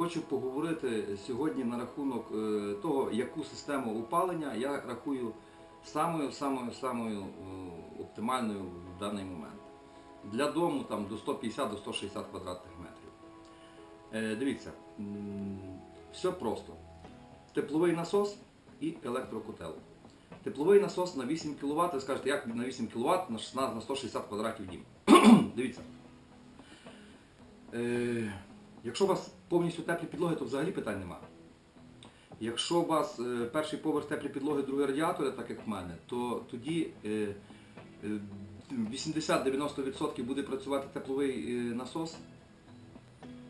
хочу поговорити сьогодні на рахунок е, того, яку систему опалення я рахую самою самою самою е, оптимальною в даний момент. Для дому там до 150 до 160 квадратних метрів. Е, Дивіться, все просто. Тепловий насос і електрокотел. Тепловий насос на 8 кВт, ви скажете, як на 8 кВт на 16 на 160 квадратів дім. Дивіться. Е, якщо у вас повністю теплі підлоги, то взагалі питань немає. Якщо у вас е, перший поверх теплі підлоги, другий радіатори, так як в мене, то тоді е, е, 80-90% буде працювати тепловий е, насос.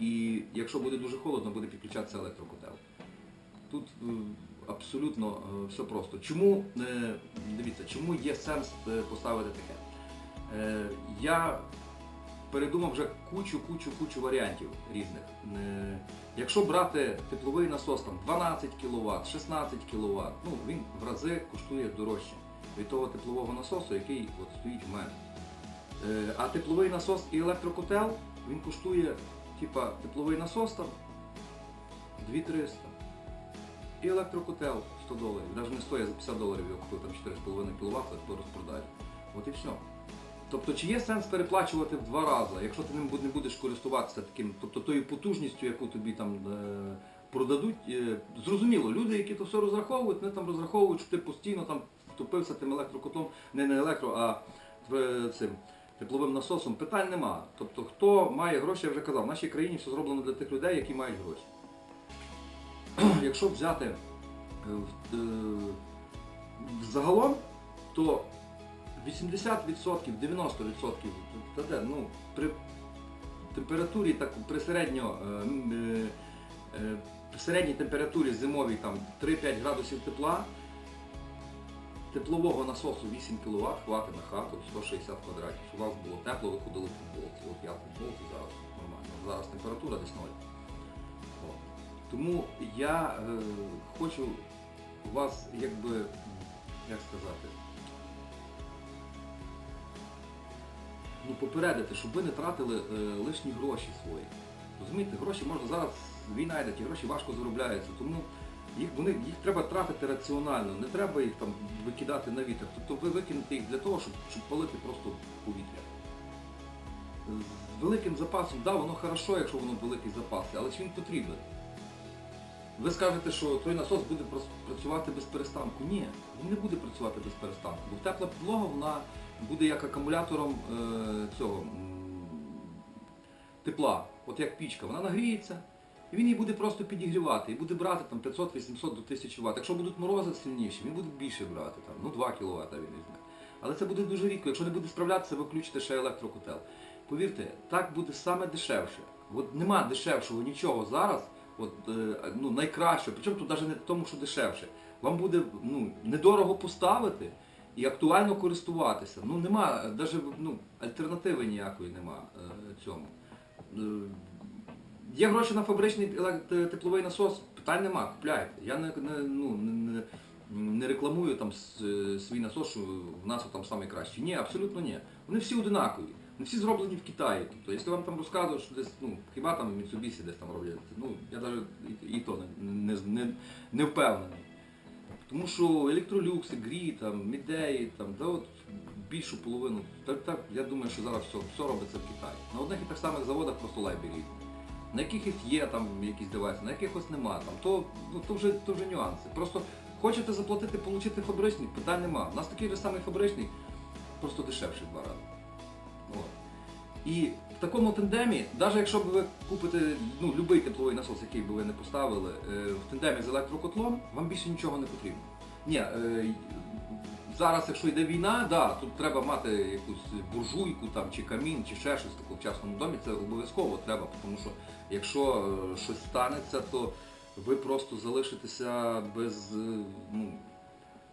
І якщо буде дуже холодно, буде підключатися електрокотел. Тут е, абсолютно е, все просто. Чому, е, дивіться, чому є сенс е, поставити таке? Е, Я передумав вже кучу, кучу, кучу варіантів різних. Е, Якщо брати тепловий насос там 12 кВт, 16 кВт, ну він в рази коштує дорожче від того теплового насосу, який от стоїть в мене. Е, А тепловий насос і електрокотел, він коштує, типа, тепловий насос там 2300. І електрокотел 100 доларів. Навіть не стоїть за 50 доларів, я купив там 4,5 кВт, то розпродаю. От і все. Тобто, чи є сенс переплачувати в два рази, якщо ти не будеш користуватися таким, тобто тою потужністю, яку тобі там е, продадуть, е, зрозуміло, люди, які то все розраховують, вони там розраховують, що ти постійно там втопився тим електрокотлом, не на електро, а цим тепловим насосом. Питань нема. Тобто, хто має гроші, я вже казав, в нашій країні все зроблено для тих людей, які мають гроші. Якщо взяти е, загалом, то 80%, 90% ну, при температурі, так, при, середньо, е, е, е, середній температурі зимовій там, 3-5 градусів тепла, теплового насосу 8 кВт хватить на хату 160 квадратів. У вас було тепло, ви ходили футболці. От я футболці зараз нормально. Зараз температура десь 0. От. Тому я е, хочу вас, якби, як сказати, ну, попередити, щоб ви не тратили е, лишні гроші свої. Розумієте, гроші можна зараз, війна йде, ті гроші важко заробляються, тому їх, вони, їх треба тратити раціонально, не треба їх там викидати на вітер. Тобто ви викинете їх для того, щоб, щоб палити просто повітря. З великим запасом, да, воно хорошо, якщо воно великий запас, але ж він потрібен. Ви скажете, що той насос буде працювати без перестанку. Ні, він не буде працювати без перестанку. Бо тепла підлога вона буде як акумулятором е, цього тепла, от як пічка. Вона нагріється, і він її буде просто підігрівати і буде брати там 500-800 до 1000 Вт. Якщо будуть морози сильніші, він буде більше брати, там, ну 2 кВт він візьме. Але це буде дуже рідко. Якщо не буде справлятися, ви включите ще електрокотел. Повірте, так буде саме дешевше. От нема дешевшого нічого зараз, от, е, ну, найкраще, причому тут навіть не в тому, що дешевше. Вам буде ну, недорого поставити і актуально користуватися. Ну нема, навіть ну, альтернативи ніякої нема е, цьому. Е, Є гроші на фабричний тепловий насос, питань нема, купляйте. Я не, не, ну, не, не, рекламую там свій насос, що в нас там найкращий. Ні, абсолютно ні. Вони всі одинакові. Вони всі зроблені в Китаї. Тобто, якщо вам там розказують, що десь, ну, хіба там Mitsubishi десь там роблять, ну, я навіть і, і то не, не, не, не впевнений. Тому що електролюкси, грі, там, мідеї, там, да, от, більшу половину, так, так, я думаю, що зараз все, все робиться в Китаї. На одних і тих самих заводах просто лайбері. На якихось є там якісь девайси, на якихось нема. Там, то, ну, то, вже, то вже нюанси. Просто хочете заплатити, отримати фабричний, питань нема. У нас такий же самий фабричний, просто дешевший два рази. І в такому тандемі, навіть якщо б ви купите ну, будь-який тепловий насос, який би ви не поставили, е, в тандемі з електрокотлом, вам більше нічого не потрібно. Ні, е, зараз, якщо йде війна, да, тут треба мати якусь буржуйку там, чи камін, чи ще щось таке в частному домі, це обов'язково треба, тому що якщо е, щось станеться, то ви просто залишитеся без. Ну,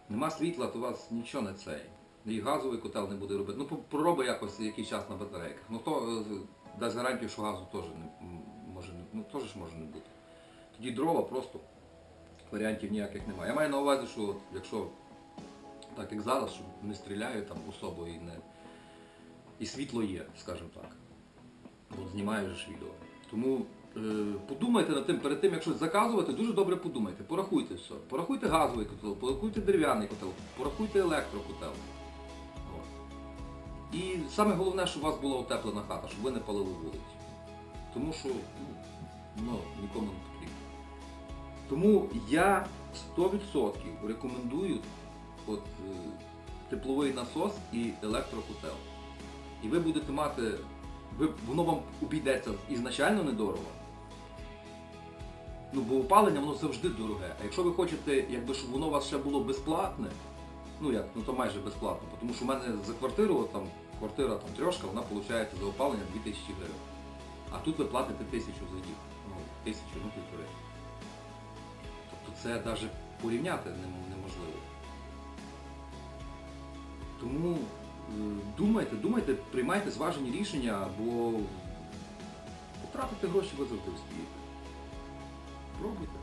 нема світла, то у вас нічого не цей. І газовий котел не буде робити. Ну, проробить якось якийсь час на батарейках. Ну то е, дасть гарантію, що газу теж не може ну, теж ж може не бути. Тоді дрова просто варіантів ніяких немає. Я маю на увазі, що якщо так як зараз, що не стріляю там особо і не. І світло є, скажімо так. Бо знімаю ж відео. Тому е, подумайте над тим, перед тим, як щось заказувати, дуже добре подумайте, порахуйте все. Порахуйте газовий котел, порахуйте дерев'яний котел, порахуйте електрокотел. І саме головне, щоб у вас була утеплена хата, щоб ви не палили вулицю. Тому що ну, нікому не потрібно. Тому я 100% рекомендую от, е, тепловий насос і електрокотел. І ви будете мати, ви, воно вам обійдеться ізначально недорого. Ну, бо опалення воно завжди дороге. А якщо ви хочете, якби, щоб воно у вас ще було безплатне, ну як, ну то майже безплатно, тому що в мене за квартиру, там, квартира там трьошка, вона виходить за опалення 2000 гривень. А тут ви платите тисячу за рік. Ну, тисячу, ну півтори. Тобто це навіть порівняти неможливо. Тому е, думайте, думайте, приймайте зважені рішення, бо потратити гроші ви завжди успієте. Пробуйте.